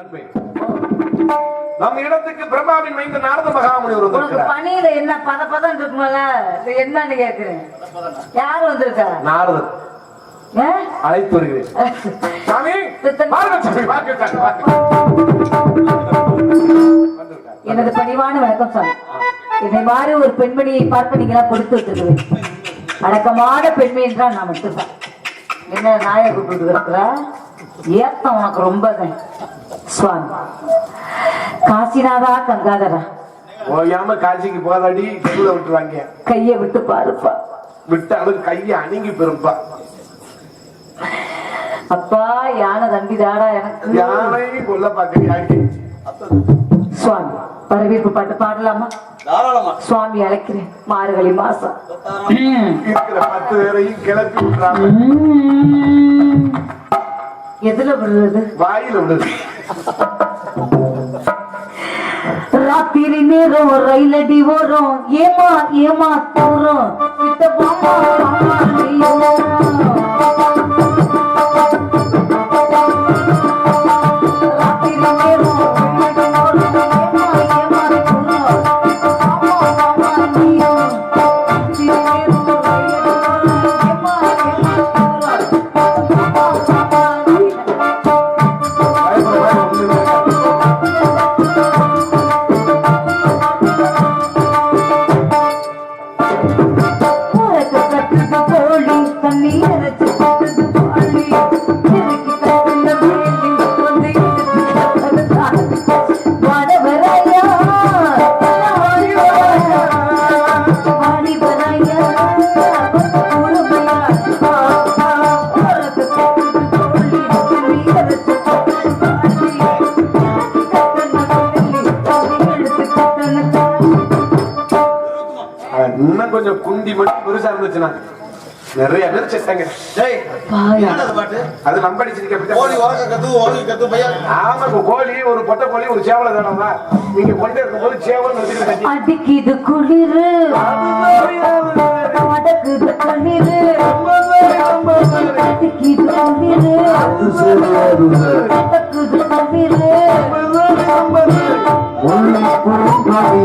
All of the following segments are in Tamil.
அன்பே. நம் இடத்துக்கு பிரம்மாவின் மைந்த நாரத மகாமுனி ஒரு உனக்கு பணியில என்ன பத பதம் இருக்குமல்ல இது என்னன்னு கேக்குறேன். யார் வந்திருக்கா? நாரதர்? அழைத்து வருகிறேன். சாமி. எனது பணிவான வணக்கம் சாமி. என்னை மாதிரி ஒரு பெண்மணியை பார்க்க நீங்களா கொடுத்து வச்சிருக்கிறேன் அடக்கமான பெண்மை என்றால் நான் மட்டும்தான். என்ன நாயை கூப்பிட்டு ஏத்தம் உனக்கு ரொம்ப தான். சுவாமி காசிநாதா கங்காதரா. ஓயாம காட்சிக்கு போதாடி தெருவில் விட்டுருவாங்க. கையை விட்டு பாருப்பா. விட்டாலும் கையை அணுங்கி பெரும்பா அப்பா யானை தம்பிதாடா எனக்கு. யாரையும் கொல்ல பாக்குறியாடி சுவாமி வரவேற்பு பாட்டு பாடலாமா? சுவாமி அழைக்கிறேன். மார்கழி மாசம். இருக்கிற பத்து பேரையும் கிளப்பி விட்டுறாங்க. எதுல விடுறது வாயில விடுது ராத்திரி நேரம் ரயிலடி வரும் ஏமா ஏமா தூரம். கிட்ட வாமா, வாமா, நிறைய பேர் செத்தாங்க. அது கோழி உறக்க கத்து ஓடி கத்து பையன். ஆமா இப்ப கோழி ஒரு பொட்டை கோழி ஒரு சேவலை தானமா நீங்க கொண்டு இருக்கும் போது சேவல் வச்சுட்டு கட்டி அடிக்குது குளிரு கண்ணீரு அடிக்குது குளிரு மார்கழி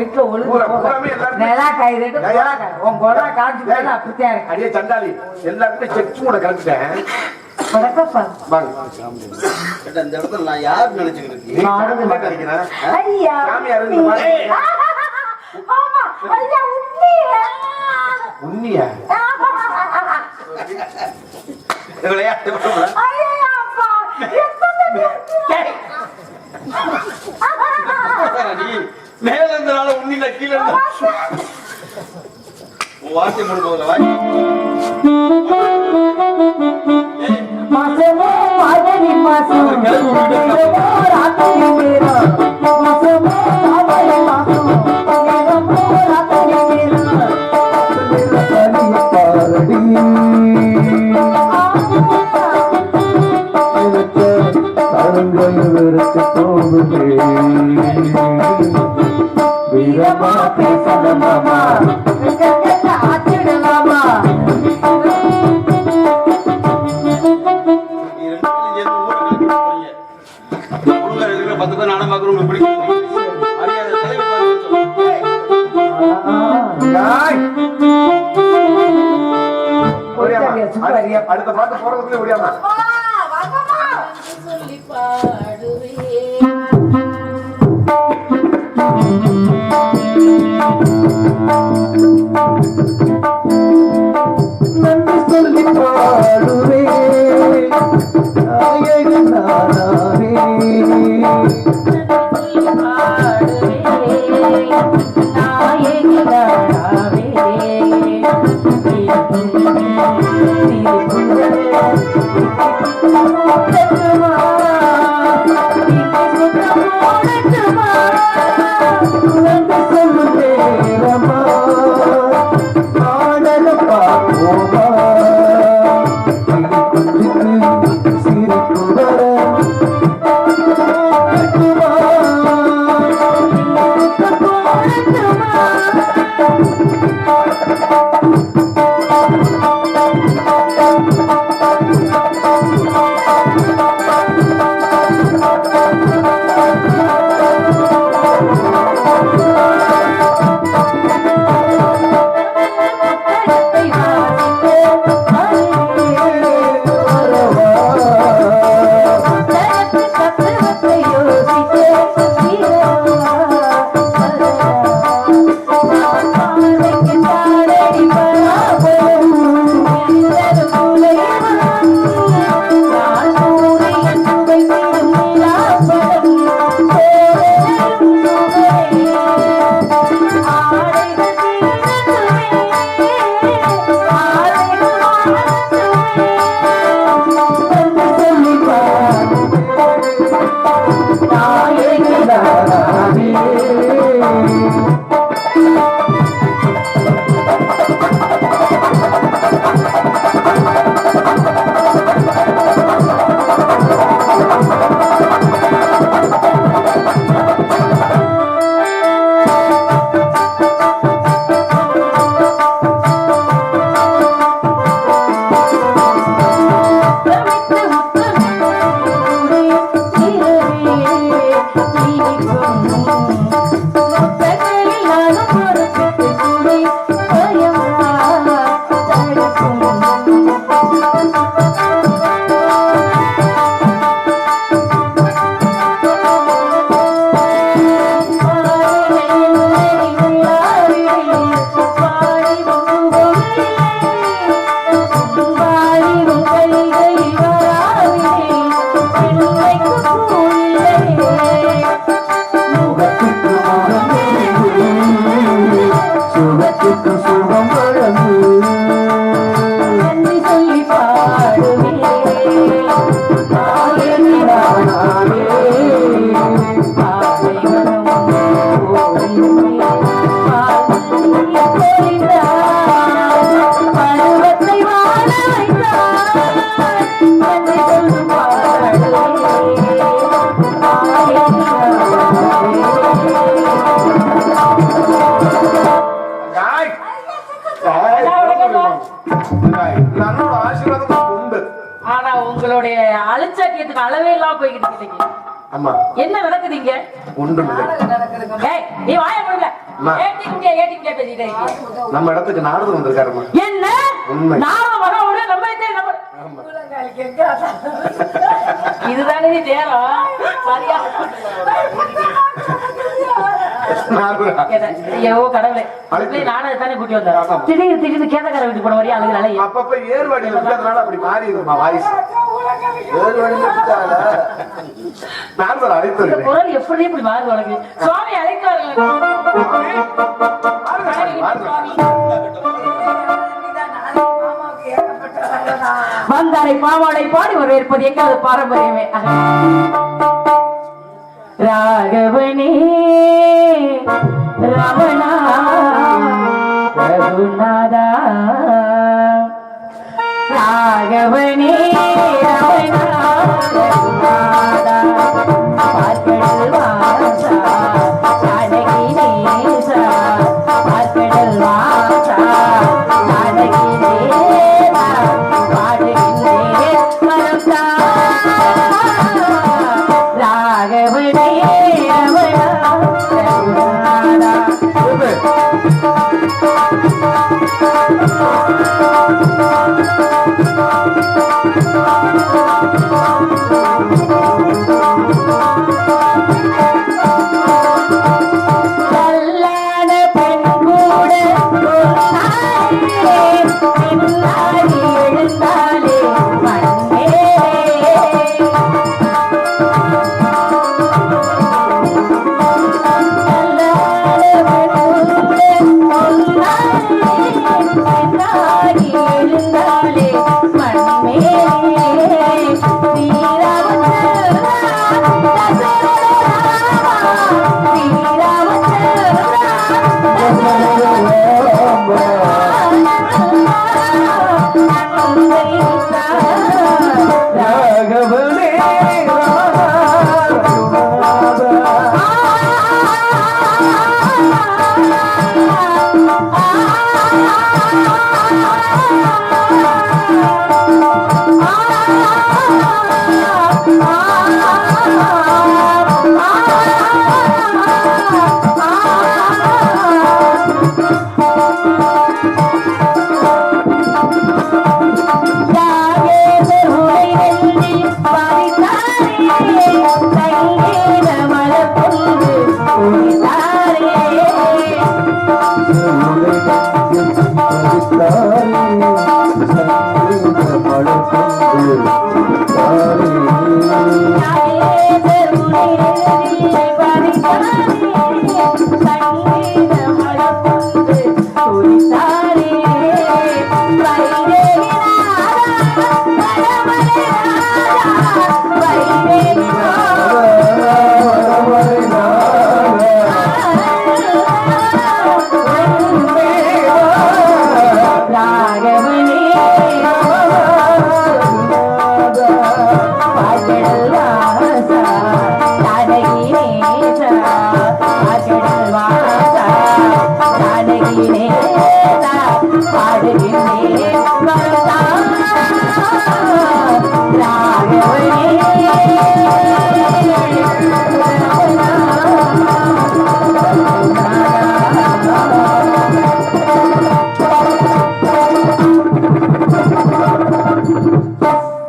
வீட்டுல ஒழுங்கு நிலா கொலா காய். உன் கொலா காய்ச்சி போனா அப்படித்தான் இருக்கு. அடியே சண்டாளி எல்லாருமே செக்ஸ் கூட கலந்துட்டேன் இந்த இடத்துல நான் யார் நினைச்சுக்கிட்டு? உண்மையா? விளையாட்டு மேல இருந்தனால உன்னில கீழ இருந்த முடிப்பதில்ல வாய். ஏய், மாசமோ மாதவி மாசம் ராத்திரி நேரம். மாசமோ மாதவி மாசம் Mama, ஆசீர்வாதம் உண்டு. ஆனா உங்களுடைய அலட்சாக்கியத்துக்கு அளவே இல்லாம போய்கிட்டு இருக்கீங்க ஆமா. என்ன நடக்குதுங்க ஒன்றும் இல்லை. நீ வாய முடியல அம்மா. ஏட்டி குட்டியா ஏட்டி குட்டியா பேசிட்டே நம்ம இடத்துக்கு நாரதம் வந்திருக்காருமா என்ன? உண்மை. நானும் வர விட நம்ம இதே நம்ம இதுதானே நேரம். சரியா. ஐயோ கடவுளே. அதுக்குள்ளே நானும் தானே கூட்டி வந்தேன். திடீர்னு திடீர்னு கேதக்கார வீட்டுக்கு போன வரையும் அழுகுறாளே அப்பப்ப ஏர்வாடியில் இருக்கிறதுனால அப்படி மாறி இருக்குமா வாய்ஸ். ஏர்வாடியில் இருக்கால நாரதர் அழைத்து இந்த வருகிறேன். குரல் எப்படி இப்படி மாறுது உனக்கு? சுவாமி அழைக்கிறார்கள் வந்தாரை பாவாடை பாடி வரவேற்பது எங்காவது பாரம்பரியமே. ராகவனே రమణ రఘునాథ రాఘవణి రమణ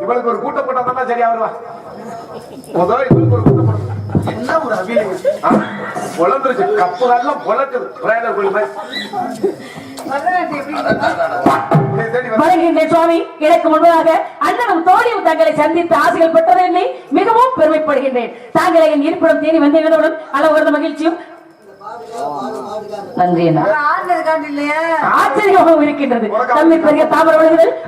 இவளுக்கு ஒரு கூட்டம் போட்டா சரியா வருவா முதல்ல இவளுக்கு ஒரு கூட்டம் போட்டா என்ன ஒரு அபிநயம் ஆ? பொழந்துருச்சு கப்பு மாதிரி. உன்னை தேடி வந்து- வருகின்றேன் சுவாமி எனக்கு முன்பதாக அண்ணனும் தோழியும் தங்களை சந்தித்து ஆசைகள் பெற்றதில்லை. மிகவும் பெருமைப்படுகின்றேன். தாங்களை என் இருப்பிடம் தேடி வந்ததுடன் அளவு மகிழ்ச்சியும் ஆச்சரியமாகவும் இருக்கின்றது. தம்மை பெரிய தாமர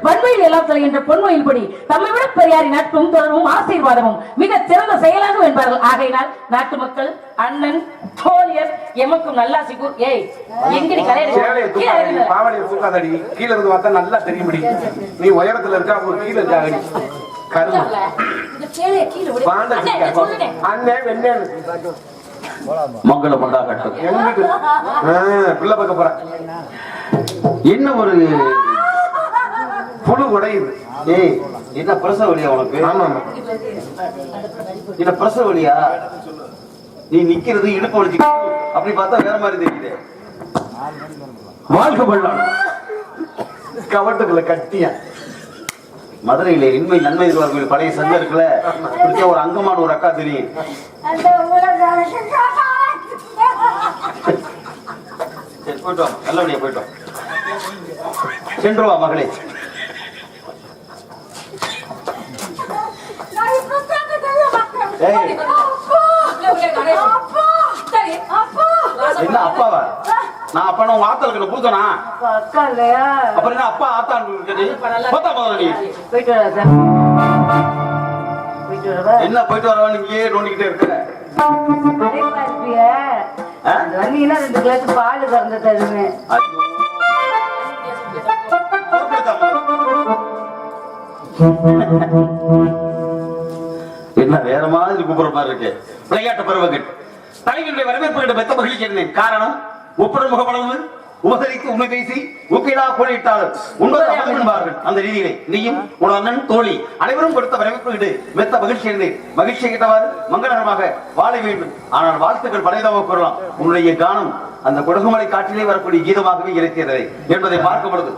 வன்மையில் எல்லாம் படி தம்மை விட பெரியாரின் நட்பும் தொடர்பும் ஆசீர்வாதமும் மிக சிறந்த செயலாகும் என்பார்கள். ஆகையினால் நாட்டு மக்கள் அண்ணன் தோழியர் எமக்கும் நல்லாசி கூர் ஏய் எங்கடி கலையில பாவனையை தூக்காதடி கீழ இருந்து பார்த்தா நல்லா தெரியும்படி. நீ உயரத்துல இருக்கா அவங்க கீழ இருக்காங்கடி கரும பாண்ட அண்ணே வெண்ணே. மங்களம் உண்டாகட்டும் பிள்ளை பார்க்க போறேன் என்ன ஒரு புழு உடையுது ஏய் என்ன பிரசவ வழியா உனக்கு ஆமா என்ன பிரசவ வழியா நீ நிக்கிறது இடுப்பு வலிச்சு அப்படி பார்த்தா வேற மாதிரி தெரியுது வாழ்க்கை பள்ளம் கவட்டுக்குள்ள கட்டியா மதுரையில இன்மை நன்மை எதிர்பார்க்கும் பழைய சங்கம் இருக்குல்ல? பிடிச்ச ஒரு அங்கமான ஒரு அக்கா தெரியும் சரி போயிட்டோம் நல்லபடியா போயிட்டோம் சென்று வா மகளே. என்ன அப்பாவா? நான் அப்பா உங்க ஆத்தா இருக்கிற புதுக்கனா அக்கா இல்லையா? அப்புறம் என்ன அப்பா ஆத்தான்னு இருக்குது பார்த்தா முதல்ல நீ. போயிட்டு வரா என்ன போயிட்டு வரவா நீங்க நோண்டிக்கிட்டே இருக்க. வந்தீங்கன்னா ரெண்டு கிளாஸ் பால் கறந்து. என்ன வேற மாதிரி கூப்பிடுற மாதிரி இருக்கு? விளையாட்டு பருவங்கள். தலைவருடைய வரவேற்புகிட்ட மெத்த மகிழ்ச்சி இருந்தேன் காரணம்? ஒப்புடன் முகப்படவு உபசரித்து உண்மை பேசி உண்பது அமர்வு என்பார்கள் அந்த ரீதியிலே நீயும் உன் அண்ணன் தோழி அனைவரும் கொடுத்த வரவேற்புகிட்டு மெத்த மகிழ்ச்சி இருந்தேன் மகிழ்ச்சி கிட்டவாறு மங்களகரமாக வாழ வேண்டும். ஆனால் வாழ்த்துக்கள் படையதாக கூறலாம். உன்னுடைய கானம் அந்த கொடுகுமலை காட்டிலே வரக்கூடிய கீதமாகவே இருக்கிறது என்பதை பார்க்கும் பொழுது.